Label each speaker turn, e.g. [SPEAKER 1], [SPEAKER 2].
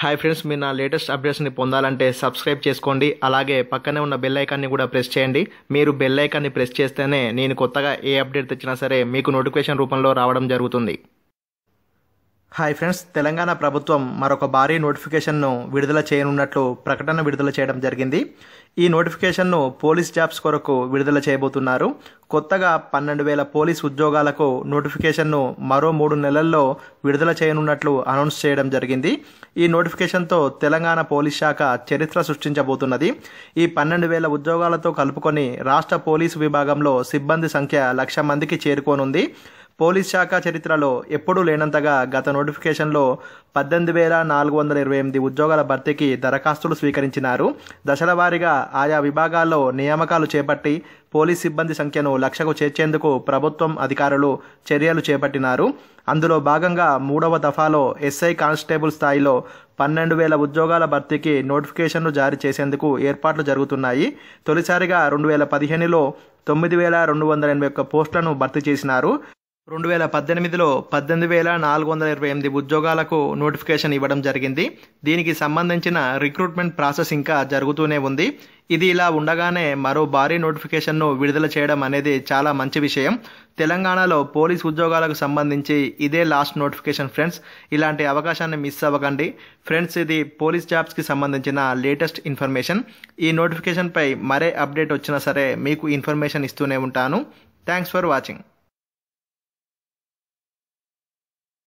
[SPEAKER 1] Hi friends మీరు నా latest అప్డేట్స్ని పొందాలంటే సబ్స్క్రైబ్ చేసుకోండి. అలాగే పక్కనే ఉన్న బెల్ ఐకాన్ని కూడా ప్రెస్ చేయండి. మీరు బెల్ ఐకాన్ని ప్రెస్ చేస్తేనే నేను కొత్తగా ఏ అప్డేట్ తెచ్చినా సరే మీకు నోటిఫికేషన్ రూపంలో రావడం జరుగుతుంది. హాయ్ ఫ్రెండ్స్ తెలంగాణ ప్రభుత్వం మరొక భారీ నోటిఫికేషన్ను విడుదల చేయనున్నట్లు ప్రకటన విడుదల చేయడం జరిగింది. ఈ నోటిఫికేషన్ను పోలీస్ జాబ్స్ కొరకు విడుదల చేయబోతున్నారు. కొత్తగా పన్నెండు వేల పోలీస్ ఉద్యోగాలకు నోటిఫికేషన్ను మరో మూడు నెలల్లో విడుదల చేయనున్నట్లు అనౌన్స్ చేయడం జరిగింది. ఈ నోటిఫికేషన్తో తెలంగాణ పోలీస్ శాఖ చరిత్ర సృష్టించబోతున్నది. ఈ పన్నెండు వేల ఉద్యోగాలతో కలుపుకొని రాష్ట్ర పోలీసు విభాగంలో సిబ్బంది సంఖ్య లక్ష మందికి చేరుకోనుంది. పోలీస్ శాఖ చరిత్రలో ఎప్పుడూ లేనంతగా గత నోటిఫికేషన్లో పద్దెనిమిది వేల నాలుగు వందల ఇరవై ఎనిమిది ఉద్యోగాల భర్తీకి దరఖాస్తులు స్వీకరించినారు. దశల వారీగా ఆయా విభాగాల్లో నియామకాలు చేపట్టి పోలీస్ సిబ్బంది సంఖ్యను లక్షకు చేర్చేందుకు ప్రభుత్వం అధికారులు చర్యలు చేపట్టినారు. అందులో భాగంగా మూడవ దఫాలో ఎస్ఐ కానిస్టేబుల్ స్థాయిలో పన్నెండు వేల ఉద్యోగాల భర్తీకి నోటిఫికేషన్ను జారీ చేసేందుకు ఏర్పాట్లు జరుగుతున్నాయి. తొలిసారిగా రెండు వేల పదిహేనులో తొమ్మిది వేల రెండు వందల ఎనభై ఒక్క పోస్టులను భర్తీ చేసినారు. రెండు వేల పద్దెనిమిదిలో పద్దెనిమిది వేల నాలుగు వందల ఇరవై ఎనిమిది ఉద్యోగాలకు నోటిఫికేషన్ ఇవ్వడం జరిగింది. దీనికి సంబంధించిన రిక్రూట్మెంట్ ప్రాసెస్ ఇంకా జరుగుతూనే ఉంది. ఇది ఇలా ఉండగానే మరో భారీ నోటిఫికేషన్ను విడుదల చేయడం అనేది చాలా మంచి విషయం. తెలంగాణలో పోలీస్ ఉద్యోగాలకు సంబంధించి ఇదే లాస్ట్ నోటిఫికేషన్ ఫ్రెండ్స్. ఇలాంటి అవకాశాన్ని మిస్ అవ్వకండి. ఫ్రెండ్స్ ఇది పోలీస్ జాబ్స్కి సంబంధించిన లేటెస్ట్ ఇన్ఫర్మేషన్. ఈ నోటిఫికేషన్పై మరే అప్డేట్ వచ్చినా సరే మీకు ఇన్ఫర్మేషన్ ఇస్తూనే ఉంటాను. Thanks for watching.